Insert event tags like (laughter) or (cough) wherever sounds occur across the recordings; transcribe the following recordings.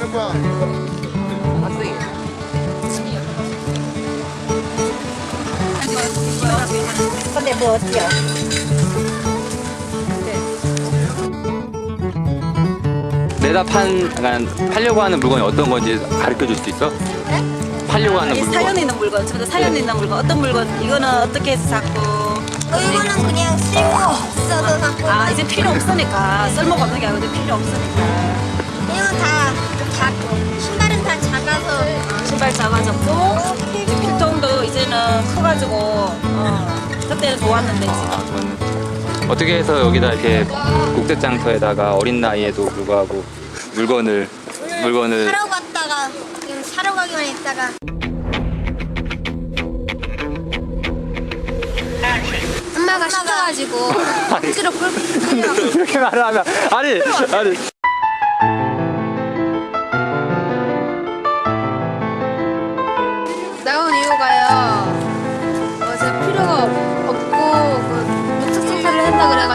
아는 거야. 근데 뭐 어때요? 내다 판, 약간 팔려고 하는 물건이 어떤 건지 가르쳐 줄 수 있어? 팔려고 하는 이 물건. 사연 있는 물건, 저도 사연 있는 물건, 어떤 물건, 이거는 어떻게 해서 샀고, 이거는 그냥 쓸모 없어서 샀고 아, 이제 필요 없으니까, 쓸모가 없는 게 아니고 필요 없으니까. 이건 다 작고 신발은 다 작아서. 신발 작아졌고, 필통도 이제는 커가지고, 어, 그때는 좋았는데, 지금. 아, 저는 어떻게 해서 여기다 이렇게 국제장터에다가 어린 나이에도 불구하고 물건을 물건을 사러 갔다가 사러 가기만 했다가. 엄마가 시켜가지고 (laughs) 억지로 그렇게 (laughs) 이렇게 말을 하면 아니 아니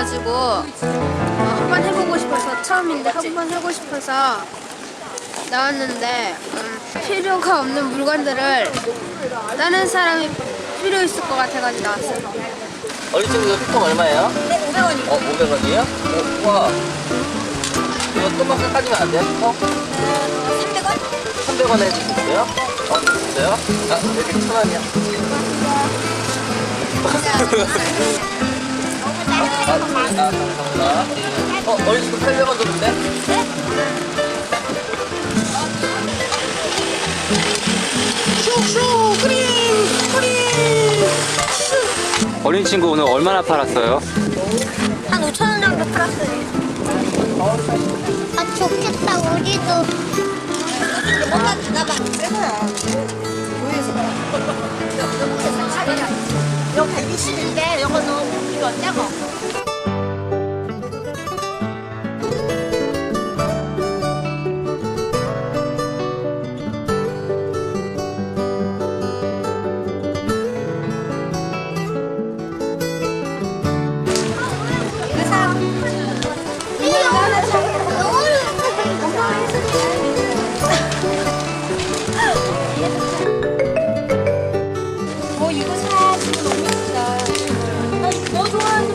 그래가지고 어, 한번 해보고 싶어서 처음인데 한번 하고 싶어서 나왔는데 음, 필요가 없는 물건들을 다른 사람이 필요 있을 것 같아가지고 나왔어요. 어린 친구 이거 피통 얼마예요? 500원이고 어, 500원이에요? 와. 이거 또박스 까지면 안 돼요? 어? 300원? 300원 해줄 수 있어요? 어, 있어요? 아, 여기 천 원이야. 감사합니다. 어, 어린 친구 800원 줬는데? 어린 친구 오늘 얼마나 팔았어요? 한 5천 원 정도 팔았어요 아 좋겠다 우리도 뭔가 나봐 이거 120인데, 이거는 이거 떼고. 뭐 이거 사 지금 너무 예쁘다 너 좋아하는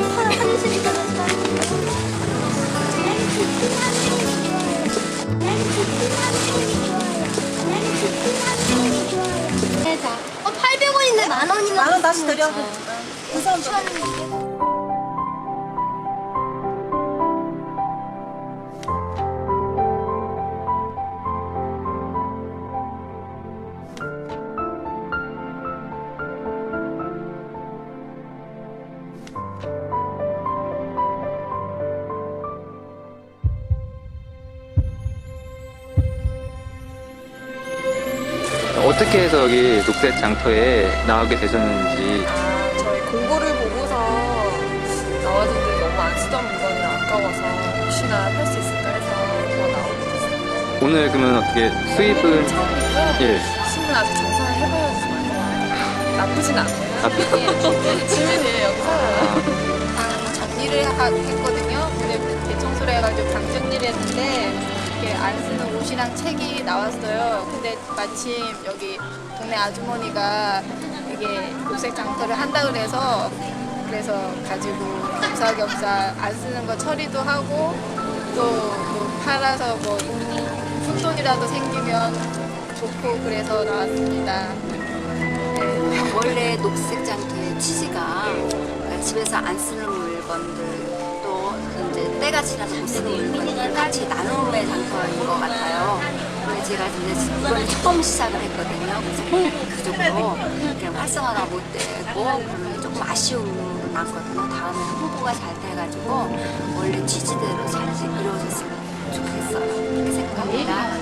어 800원인데 만 원이면 만원 다시 드려. 우선 어떻게 해서 여기 녹색 장터에 나오게 되셨는지 아, 저희 공고를 보고서 나와줬는데 너무 안 쓰던 물건이라 아까워서 혹시나 팔 수 있을까 해서 더 나오게 됐어요. 오늘 그러면 어떻게 수입은 처음이고요. 예 신문 아직 정산을 해봐야지 정말 나쁘진 않아요. 아, 주민이에요, 여기 살아요. 방 정리를 하- 했거든요. 근데 대청소를 해가지고 방 정리를 했는데 안 쓰는 옷이랑 책이 나왔어요. 근데 마침 여기 동네 아주머니가 이게 녹색 장터를 한다 그래서 그래서 가지고 겸사겸사 안 쓰는 거 처리도 하고 또 뭐 팔아서 뭐 푼돈이라도 생기면 좋고 그래서 나왔습니다. 네. 원래 녹색 장터의 취지가 집에서 안 쓰는 물건들 또 때가 못 쓰는 물건들 같이 나눔의 장터인 것 같아요. 근데 제가 이제 이번에 처음 시작을 했거든요. 그래서 그쪽으로 그냥 활성화가 못 되고 조금 아쉬움이 많거든요. 다음에 홍보가 잘 돼가지고 원래 취지대로 잘 이루어졌으면 좋겠어요. 그렇게 생각합니다.